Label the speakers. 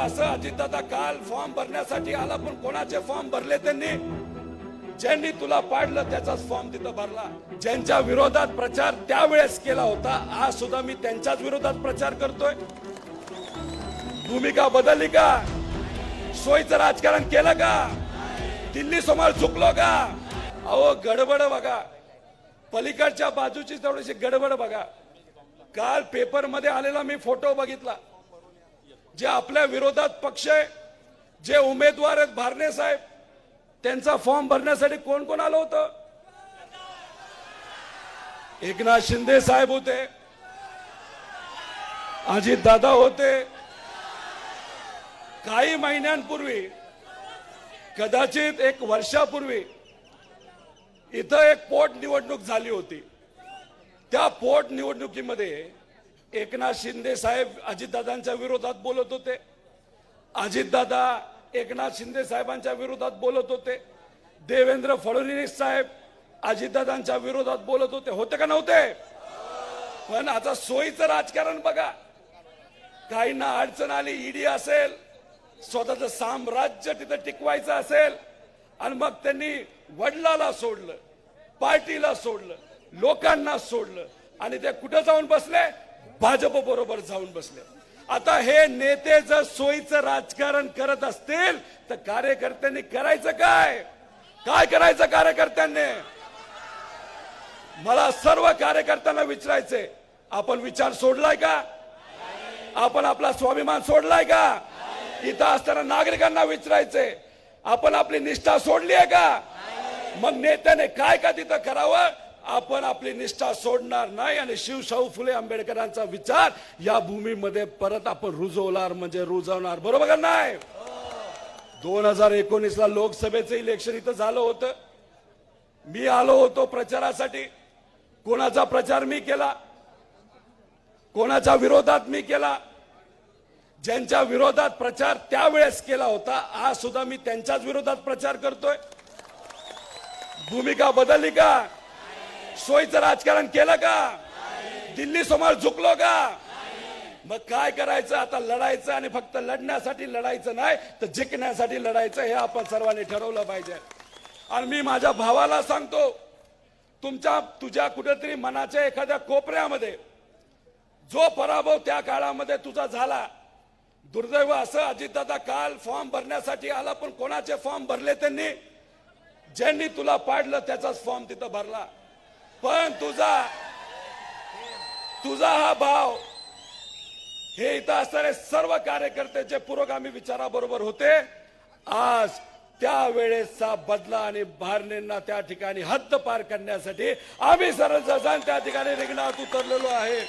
Speaker 1: असं अजितदादा काल फॉर्म भरण्यासाठी आला पण कोणाचे फॉर्म भरले त्यांनी? ज्यांनी तुला पाडलं त्याचाच फॉर्म तिथं भरला. ज्यांच्या विरोधात प्रचार त्यावेळेस केला होता आज सुद्धा मी त्यांच्याच विरोधात प्रचार करतोय. भूमिका बदलली का? सोयीचं राजकारण केलं का? दिल्ली समोर चुकलो का? अहो गडबड बघा. पलीकडच्या बाजूची थोडीशी गडबड बघा. काल पेपरमध्ये आलेला मी फोटो बघितला. जे आपल्या विरोधात पक्ष आहे जे उमेदवार आहेत भारणे साहेब त्यांचा फॉर्म भरण्यासाठी कोण कोण आलं होतं? एकनाथ शिंदे साहेब होते अजित दादा होते. काही महिन्यांपूर्वी कदाचित एक वर्षापूर्वी इथं एक पोट निवडणूक झाली होती. त्या पोट निवडणुकीमध्ये एकनाथ शिंदे साहेब अजितदादांच्या विरोधात बोलत होते. अजितदादा एकनाथ शिंदे साहेबांच्या विरोधात बोलत होते. देवेंद्र फडणवीस साहेब अजितदादांच्या विरोधात बोलत होते. होते का नव्हते? पण आता सोयीचं राजकारण बघा. काहींना अडचण आली ईडी असेल स्वतःचं साम्राज्य तिथं टिकवायचं असेल आणि मग त्यांनी वडिलाला सोडलं पार्टीला सोडलं लोकांना सोडलं आणि ते कुठं जाऊन बसले? भाजप बरोबर जाऊन बसले. आता हे नेते जर सोयीचं राजकारण करत असतील तर कार्यकर्त्यांनी करायचं काय? काय करायचं कार्यकर्त्यांनी? मला सर्व कार्यकर्त्यांना विचारायचंय. आपण विचार सोडलाय का? आपण आपला स्वाभिमान सोडलाय का? इथं असताना नागरिकांना विचारायचंय. आपण आपली निष्ठा सोडली आहे का? मग नेत्याने काय का तिथं करावं? आपण आपली निष्ठा सोडणार नाही आणि शिवशाहू फुले आंबेडकरांचा विचार या भूमीमध्ये परत आपण रुजवणार म्हणजे रुजवणार. बरोबर का नाही? दोन हजार एकोणीस ला लोकसभेचं इलेक्शन इथं झालं होतं. मी आलो होतो प्रचारासाठी. कोणाचा प्रचार मी केला? कोणाच्या विरोधात मी केला? ज्यांच्या विरोधात प्रचार त्यावेळेस केला होता आज सुद्धा मी त्यांच्याच विरोधात प्रचार करतोय. भूमिका बदलली का? सोयीचं राजकारण केलं का? दिल्ली समोर झुकलो का? मग काय करायचं? आता लढायचं आणि फक्त लढण्यासाठी लढायचं नाही तर जिंकण्यासाठी लढायचं हे आपण सर्वांनी ठरवलं पाहिजे. आणि मी माझ्या भावाला सांगतो तुमच्या तुझ्या कुठेतरी मनाच्या एखाद्या कोपऱ्यामध्ये जो पराभव त्या काळामध्ये तुझा झाला दुर्दैव असं अजितदादा काल फॉर्म भरण्यासाठी आला पण कोणाचे फॉर्म भरले त्यांनी? ज्यांनी तुला पाडलं त्याचाच फॉर्म तिथं भरला. पण तुझा तुझा हा भाव हे इथं असणारे सर्व कार्यकर्ते जे पुरोगामी विचाराबरोबर होते. आज त्यावेळेसचा बदला आणि भारनेंना त्या ठिकाणी हद्द पार करण्यासाठी आम्ही सर्वजण त्या ठिकाणी रिंगणात उतरलेलो आहे.